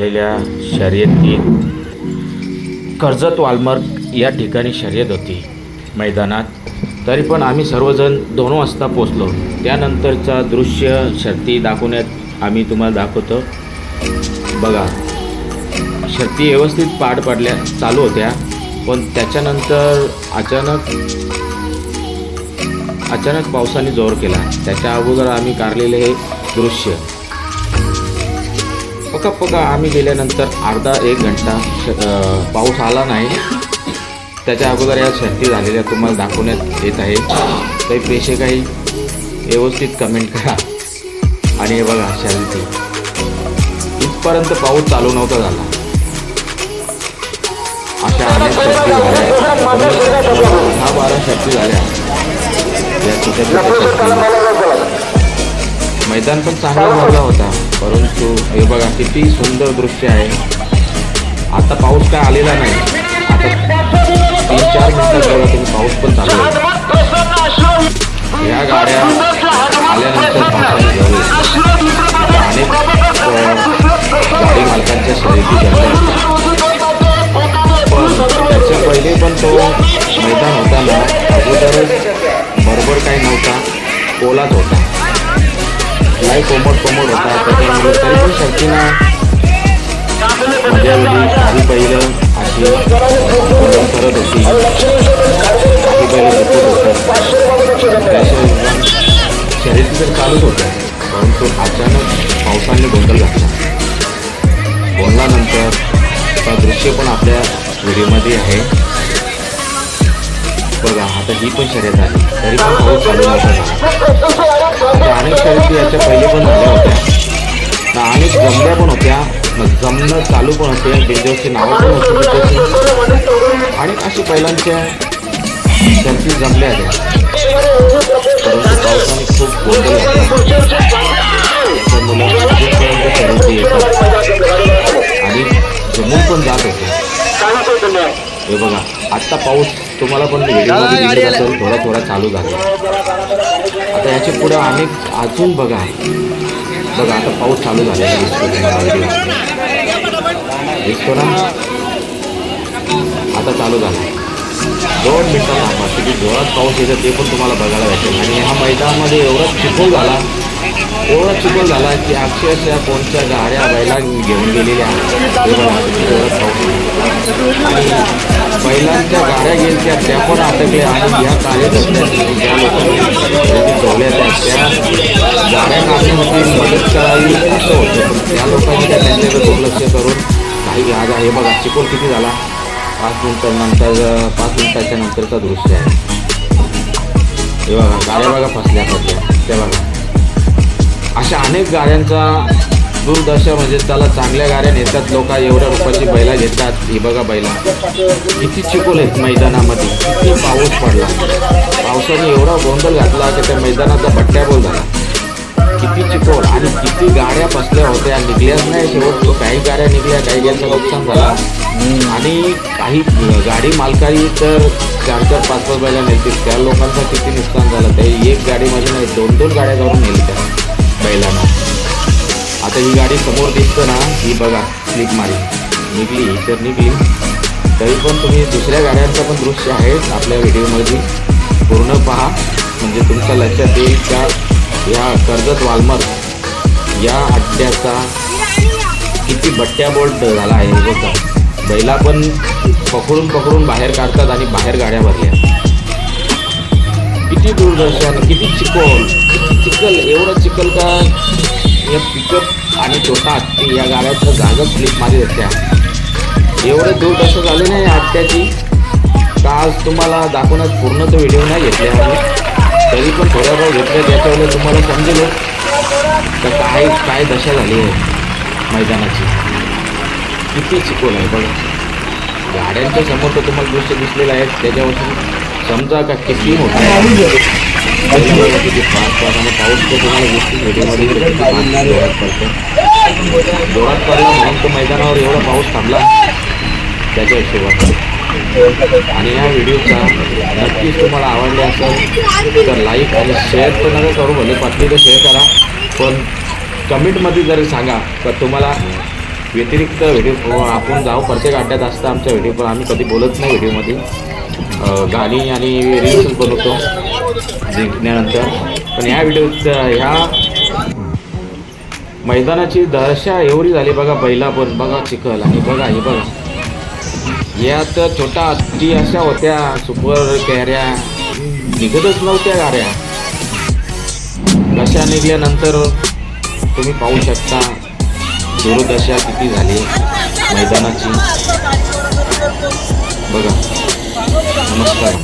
भरलेल्या शर्यतीत कर्जत वालमार्ग या ठिकाणी शर्यत होती. मैदानात. तरी पण आम्ही सर्वजण दोन वाजता पोचलो त्यानंतरचा दृश्य शर्ती दाखवण्यात आम्ही तुम्हाला दाखवतो. बघा. शर्ती व्यवस्थित पार पडल्या चालू होत्या. पण त्याच्यानंतर अचानक अचानक पावसाने जोर केला. त्याच्या अगोदर आम्ही काढलेले हे दृश्य. पका पका आम्ही गेल्यानंतर अर्धा एक घंटा पाऊस आला नाही. त्याच्या अगोदर या शर्ती झालेल्या तुम्हाला दाखवण्यात येत आहे. काही पेशे काही व्यवस्थित कमेंट करा. आणि हे बघा शर्ती इथपर्यंत पाऊस चालू नव्हता झाला. अशा अनेक झाल्या. दहा बारा शर्ती झाल्या. या छोट्या मैदान पण चांगला भरला होता. परंतु हे बघा किती सुंदर दृश्य आहे. आता पाऊस काय आलेला नाही. आता तीन चार मिनिटात बघा तुम्ही पाऊस पण चालू आहे. या गाड्या आल्यानंतर अनेक गाडी मालकांच्या शर्यती झाल्या पण त्याच्या पहिले पण तो मैदान होता ना. अगोदरच बरोबर काही नव्हता. ओलाच होता. नाही कोमट कोमट होता त्याच्यामुळे तरी पण शर्तीना मजा आली काही पहिलं अशी वळण करत होती आधी पहिलं भरपूर होतं त्याशिवाय शर्यती तर चालूच होत्या परंतु अचानक पावसाने गोंधळ घातला बोलल्यानंतर आता दृश्य पण आपल्या व्हिडिओमध्ये आहे बघा आता ही पण शर्यत झाली तरी पण पाऊस चालू नव्हता अनेक शर्यती याच्या पहिले पण झाल्या होत्या. अनेक जमल्या पण होत्या. जमणं चालू पण होते. बिंजोरची नावं पण होती आणि अशी पहिल्यांच्या शर्ती जमल्या होत्या परंतु पावसाने खूप गोंधळ घातला. मुलांना येतात आणि जमून पण जात होते. हे बघा आत्ता पाऊस तुम्हाला पण व्हिडिओमध्ये दिसत असेल थोडा थोडा चालू झाला. आता याच्यापुढे अनेक अजून बघा. बघा आता पाऊस चालू झालेला दिसतो ना? आता चालू झाला. दोन मिनटं थांबा किती जोरात पाऊस येतो ते पण तुम्हाला बघायला भेटेल. आणि ह्या मैदानामध्ये एवढा चिखल झाला एवढा चिखल झाला की अक्षरशः कोणत्या गाड्या बैला घेऊन गेलेल्या. आणि महिलांच्या गाड्या गेल्या त्या पण अटकल्या आणि या कार्यकर्त्यांनी ज्या लोकांनी ठेवल्या त्या त्या गाड्या काढण्यासाठी मदत करावी असं होतं पण त्या लोकांनी त्या त्यांच्याकडे दुर्लक्ष करून काही आज हे बघा चिकोल किती झाला? पाच मिनिटानंतर पाच मिनिटाच्या नंतरचा दृश्य आहे. हे बघा गाड्या बघा फसल्या फसल्या. त्या बघा. अशा अनेक गाड्यांचा दुर्दशा म्हणजे त्याला चांगल्या गाड्या नेतात. लोक एवढ्या रुपयाची बैला घेतात. ही बघा बैला. किती चिकोल आहेत मैदानामध्ये. किती पाऊस पडला. पावसाने एवढा गोंधळ घातला की त्या मैदानाचा बट्ट्याबोल झाला. किती चिकोल आणि किती गाड्या बसल्या होत्या. निघल्याच नाही शेवट. तो काही गाड्या निघल्या काही गाड्यांचं नुकसान झाला. आणि काही गाडी मालकाही तर चार चार पाच पाच बैला नेतील. त्या लोकांचं किती नुकसान झालं. ते एक गाडीमध्ये नाही दोन दोन गाड्या करून नेल्या आता ही गाडी समोर दिसतं ना ही बघा स्लिप मारी. निघली तर निघली. तरी पण तुम्ही दुसऱ्या गाड्यांचं पण दृश्य आहे आपल्या व्हिडिओमध्ये. पूर्ण पहा म्हणजे तुमच्या लक्षात येईल का या कर्जत वालमर या हट्ट्याचा किती बट्ट्या बोल्ट झाला आहे बघा. बैला पण पकडून पकडून बाहेर काढतात आणि बाहेर गाड्या भरल्या. किती दूरदर्शन किती चिखल किती चिखल एवढं चिखल का या पिकअप आणि छोटा हत्ती या गाड्याचं जागच फ्लिप मारी होत्या. एवढं दूरदर्शन झाले नाही हत्त्याची का आज तुम्हाला दाखवण्यात पूर्ण तो व्हिडिओ नाही घेतले आम्ही. तरी पण थोड्या वेळ घेतल्या त्याच्यावर तुम्हाला समजेल हो. तर काय काय दशा झाली आहे मैदानाची. किती चिकोल आहे बघा. गाड्यांच्या समोर तर तुम्हाला दृश्य दिसलेलं आहे त्याच्यावर समजा का किती मोठा किती आणि पाऊस तर तुम्हाला दिसतील व्हिडिओमध्ये किती जोरात पडतो. जोरात पडला म्हणून तो मैदानावर एवढा पाऊस थांबला त्याच्या हिशोबाने. आणि या व्हिडिओचा नक्कीच तुम्हाला आवडले असेल तर लाईक आणि शेअर तर नका करू भले पाटली तर शेअर करा. पण कमेंटमध्ये जरी सांगा तर तुम्हाला व्यतिरिक्त व्हिडिओ आपण जाऊ प्रत्येक अड्ड्यात असतं आमच्या व्हिडिओ पण आम्ही कधी बोलत नाही व्हिडिओमध्ये. गाणी आणि रील्स बनवतो. जिंकण्यानंतर पण ह्या व्हिडिओत ह्या मैदानाची दशा एवढी झाली बघा बैला पण बघा चिखल. आणि बघा हे बघा. यात छोटा हत्ती अशा होत्या सुपर कॅऱ्या निघतच नव्हत्या गाड्या. दशा निघल्यानंतर तुम्ही पाहू शकता दुर्दशा किती झाली मैदानाची. बघा. নমস্কার।